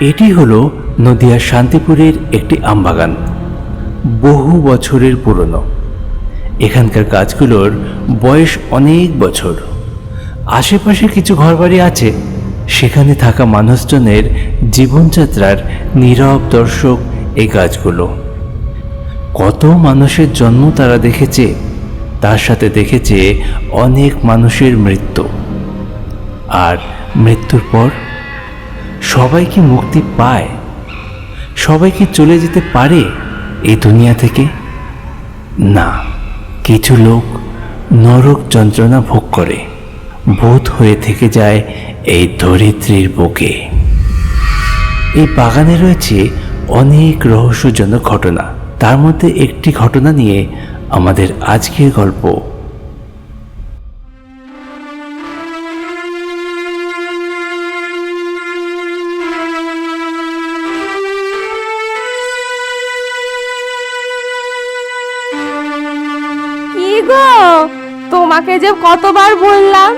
এটি হলো নদিয়ার শান্তিপুরের একটি আমবাগান, বহু বছরের পুরনো। এখানকার গাছগুলোর বয়স অনেক বছর। আশেপাশে কিছু ঘরবাড়ি আছে, সেখানে থাকা মানুষজনের জীবনযাত্রার নীরব দর্শক এই গাছগুলো। কত মানুষের জন্ম তারা দেখেছে, তার সাথে দেখেছে অনেক মানুষের মৃত্যু। আর মৃত্যুর পর সবাই কি মুক্তি পায়? সবাই কি চলে যেতে পারে এই দুনিয়া থেকে? না, কিছু লোক নরক যন্ত্রণা ভোগ করে, বোধ হয়ে থেকে যায় এই ধরিত্রীর বুকে। এই বাগানে রয়েছে অনেক রহস্যজনক ঘটনা। তার মধ্যে একটি ঘটনা নিয়ে আমাদের আজকের গল্প গো তোমাকে যে কতবার বললাম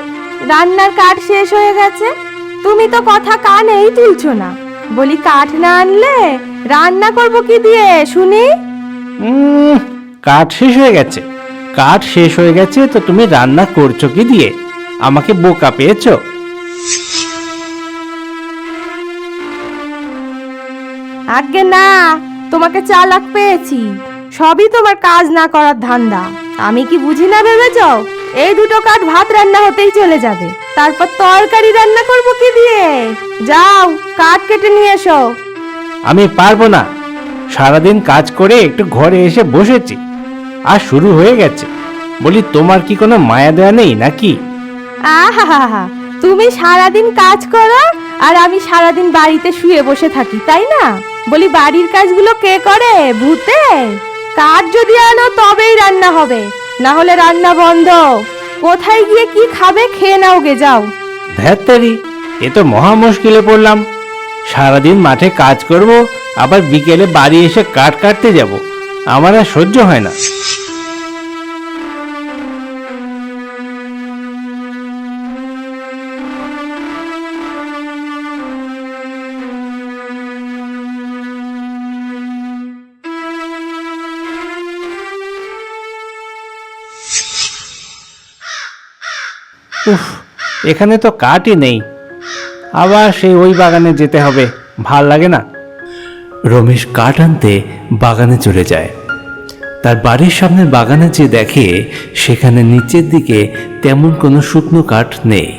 রান্নার কাঠ শেষ হয়ে গেছে তুমি তো কথা কানেই তুলছো না। বলি কাঠ না আনলে রান্না করব কি দিয়ে শুনি? কাঠ শেষ হয়ে গেছে। কাঠ শেষ হয়ে গেছে তো তুমি রান্না করছ কি দিয়ে? আমাকে বোকা পেয়েছ? আগে না তোমাকে চালাক পেয়েছি। সবই তোমার কাজ না করার ধান্দা। আমি কি বুঝি না ভেবেছ? এই দুটো কাঠ ভাত রান্না হতেই চলে যাবে। তারপর তরকারি রান্না করব কি দিয়ে? যাও কাঠ কেটে নিয়ে এসো। আমি পারব না। সারাদিন কাজ করে একটু ঘরে এসে বসেছি। আর শুরু হয়ে গেছে। বলি তোমার কি কোনো মায়া দেয়া নেই নাকি? আহা তুমি সারাদিন কাজ করো আর আমি সারাদিন বাড়িতে শুয়ে বসে থাকি তাই না? বলি বাড়ির কাজগুলো কে করে ভূতে? কাঠ যদি আনো তবেই রান্না হবে না হলে রান্না বন্ধ। কোথায় গিয়ে কি খাবে খেয়ে নাও গে, যাও। ধ্যাত্তারি এ তো মহা মুশকিলে পড়লাম। সারাদিন মাঠে কাজ করব, আবার বিকেলে বাড়ি এসে কাঠ কাটতে যাব। আমার আর সহ্য হয় না। উফ, এখানে তো কাঠই নেই। আবার সেই ওই বাগানে যেতে হবে, ভালো লাগে না। রমেশ কাঠ আনতে বাগানে চলে যায়। তার বাড়ির সামনের বাগানে যে দেখে, সেখানে নিচের দিকে তেমন কোনো শুকনো কাঠ নেই।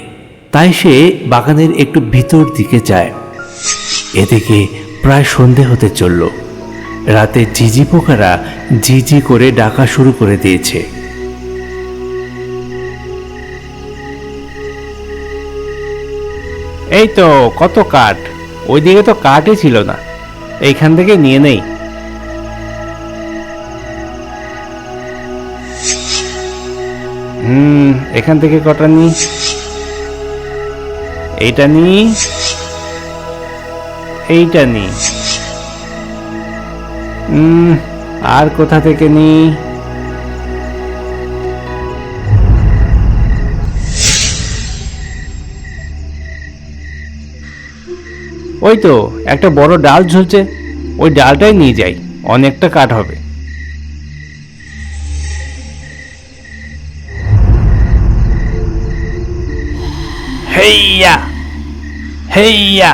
তাই সে বাগানের একটু ভিতর দিকে যায়। এদিকে প্রায় সন্ধে হতে চলল। রাতে ঝিঝি পোকারা ঝিঝি করে ডাকা শুরু করে দিয়েছে। এই তো, কত কাঠ? ওইদিকে তো কাঠই ছিল না। এইখান থেকে নিয়ে নেই। হুম, এখান থেকে কটা নি এইটা নি এইটা নি আর কোথা থেকে নি ওই তো, একটা বড় ডাল ঝুলছে। ওই ডালটাই নিয়ে যাই, অনেকটা কাঠ হবে। হেইয়া হেইয়া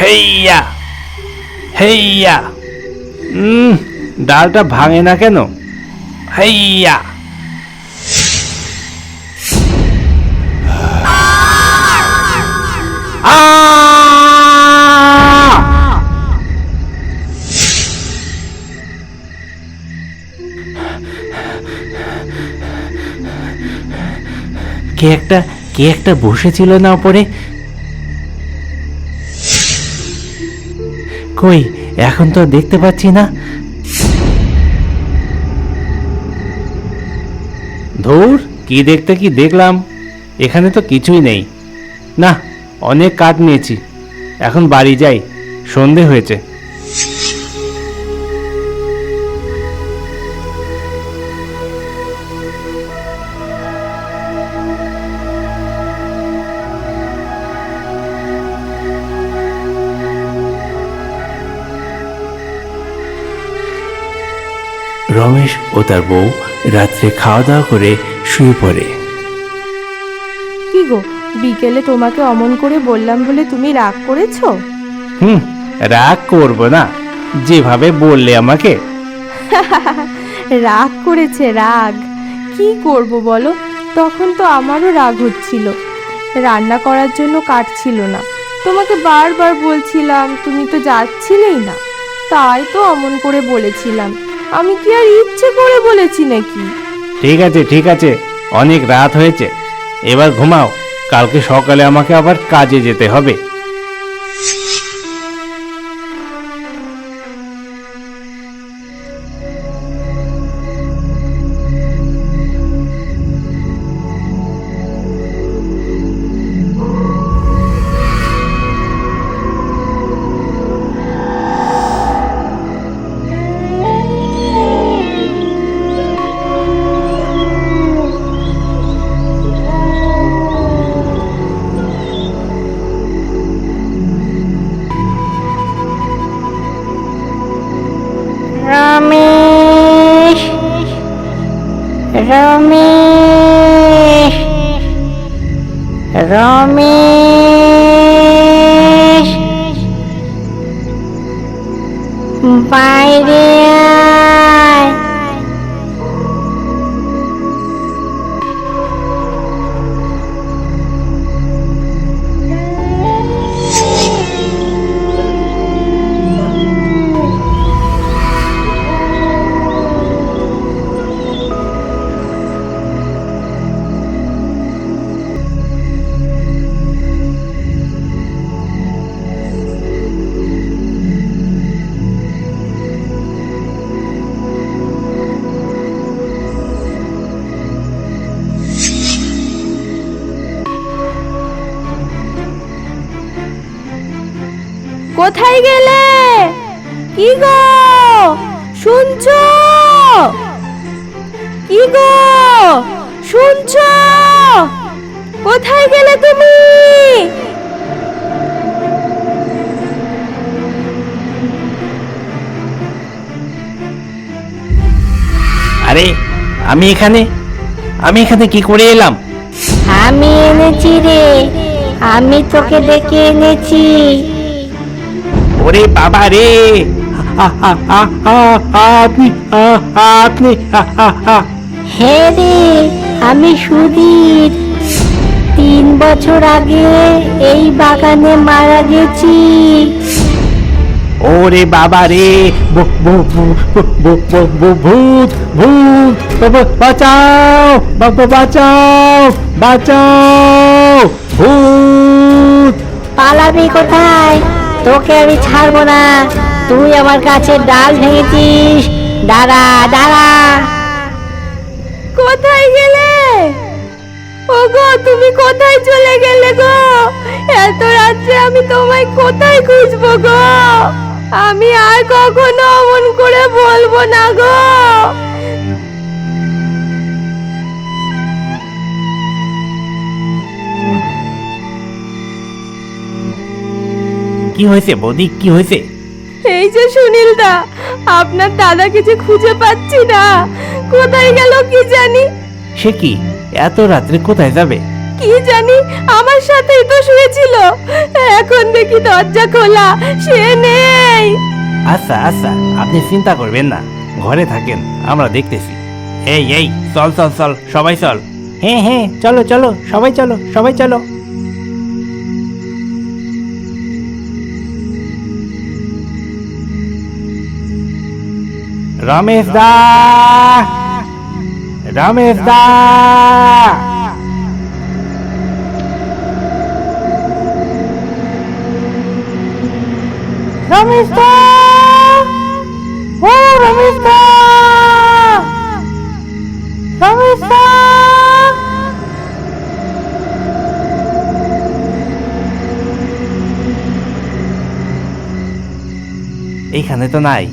হেইয়া হেইয়া। ডালটা ভাঙে না কেন? হেইয়া। কে একটা কে একটা বসেছিল না ওপরে কই, এখন তো দেখতে পাচ্ছি না। ধুর, কি দেখতে কি দেখলাম? এখানে তো কিছুই নেই। না, অনেক কাঠ নিয়েছি। এখন বাড়ি যাই, সন্ধে হয়েছে। রমেশ ও তার বউ রাত্রে খাওয়া দাওয়া করে শুয়ে পড়ে। কি গো বিকেলে তোমাকে অমন করে বললাম বলে তুমি রাগ করেছ? হুম রাগ করব না। যেভাবে বললে আমাকে। রাগ করেছে রাগ। কি করব বলো? তখন তো আমারও রাগ হচ্ছিল। রান্না করার জন্য কাটছিল না। তোমাকে বারবার বলছিলাম তুমি তো যাচ্ছিলেই না। তাই তো অমন করে বলেছিলাম। আমি কি আর ইচ্ছে করে বলেছি নাকি? ঠিক আছে ঠিক আছে। অনেক রাত হয়েছে। এবার ঘুমাও। কালকে সকালে আমাকে আবার কাজে যেতে হবে। রমেশ রমেশ বাইরে কি গো শুনছো? কোথায় গেলে তুমি? আরে আমি এখানে? আমি এখানে কি করে এলাম? আমি এনেছি রে আমি তোকে ডেকে এনেছি। ওরে বাবা রে! আপনি আপনি আ- আ- আ- হে রে আমি সুধীর। তিন বছর আগে এই বাগানে মারা গেছি। ওরে বাবা রে ভূত ভূত। বাঁচাও বাবা বাঁচাও বাঁচাও ভূত। পালাবি কোথায়? তোকে আমি ছাড়বো না। তুই আমার গাছের ডাল ভেঙেছিস। দাঁড়া দাঁড়া। কোথায় গেলে? ও গো তুমি কোথায় চলে গেলে গো? এত রাত্রে আমি তোমায় কোথায় খুঁজবো গো? আমি আর কখনো অমন করে বলব না গো। কি হয়েছে বৌদি? কি হয়েছে? এই যে সুনীল দা আপনার দাদাকে যে খুঁজে পাচ্ছি না কোথায় গেল কি জানি? সে কি? এত রাত্রে কোথায় যাবে? কি জানি? আমার সাথেই তো শুয়েছিল। এখন দেখি দরজা খোলা সে নেই। আচ্ছা আচ্ছা আপনি চিন্তা করবেন না। ঘরে থাকেন আমরা দেখতেছি। এই এই চল চল চল সবাই চল। হ্যাঁ হ্যাঁ চলো চলো সবাই চলো সবাই চলো। রমেশ দা! রমেশ দা রমেশ দা ও রমেশ দা রমেশ দা এইখানে তো নাই।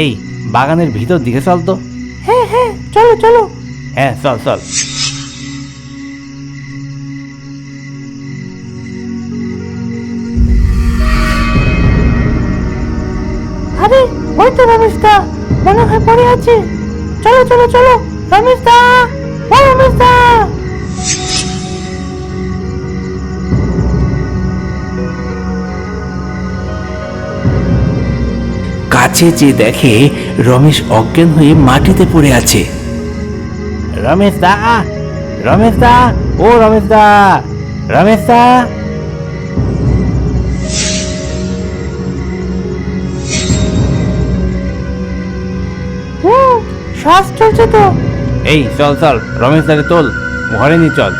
এই বাগানের ভিতর দিকে চল তো। হ্যাঁ হ্যাঁ চলো চলো। হ্যাঁ চল চল। আরে ওই তো রমেশ দা মনে হয় পড়ে আছে। চলো চলো চলো রমেশ দা ও রমেশ দা কাছে যে দেখে রমেশ অজ্ঞান হয়ে মাটিতে পড়ে আছে। রমেশ দা রমেশ দা ও রমেশ দা রমেশ দা শ্বাস চলছে তো। এই চল চল রমেশ দাকে তোল ঘরে নি চল।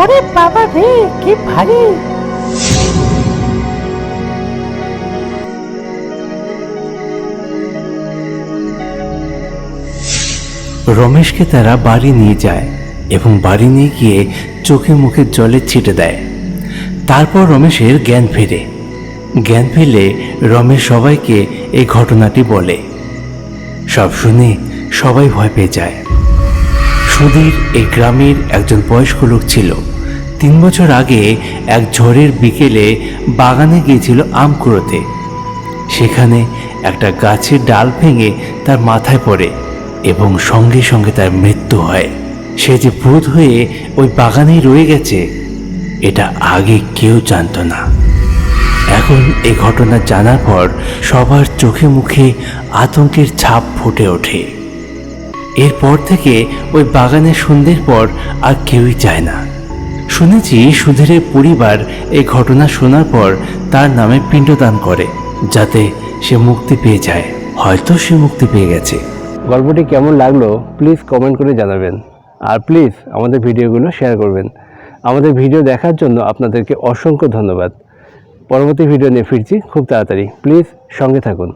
ওরে বাবা রে কি ভারী। রমেশকে তারা বাড়ি নিয়ে যায় এবং বাড়ি নিয়ে গিয়ে চোখে মুখে জলে ছিটে দেয়। তারপর রমেশের জ্ঞান ফেরে। জ্ঞান ফিরলে রমেশ সবাইকে এই ঘটনাটি বলে। সব শুনে সবাই ভয় পেয়ে যায়। সুধীর এই গ্রামের একজন বয়স্ক লোক ছিল। তিন বছর আগে এক ঝড়ের বিকেলে বাগানে গিয়েছিল আম কুড়োতে। সেখানে একটা গাছের ডাল ভেঙে তার মাথায় পড়ে। এবং সঙ্গে সঙ্গে তার মৃত্যু হয়। সে যে ভূত হয়ে ওই বাগানেই রয়ে গেছে, এটা আগে কেউ জানতো না। এখন এ ঘটনা জানার পর সবার চোখে মুখে আতঙ্কের ছাপ ফুটে ওঠে। এরপর থেকে ওই বাগানে সন্ধ্যের পর আর কেউই যায় না। শুনেছি সুধীরের পরিবার এই ঘটনা শোনার পর তার নামে পিণ্ডদান করে, যাতে সে মুক্তি পেয়ে যায়। হয়তো সে মুক্তি পেয়ে গেছে। গল্পটি কেমন লাগল প্লিজ কমেন্ট করে জানাবেন। আর প্লিজ আমাদের ভিডিওগুলো শেয়ার করবেন। আমাদের ভিডিও দেখার জন্য আপনাদেরকে অসংখ্য ধন্যবাদ। পরবর্তী ভিডিও নিয়ে ফিরছি খুব তাড়াতাড়ি। প্লিজ সঙ্গে থাকুন।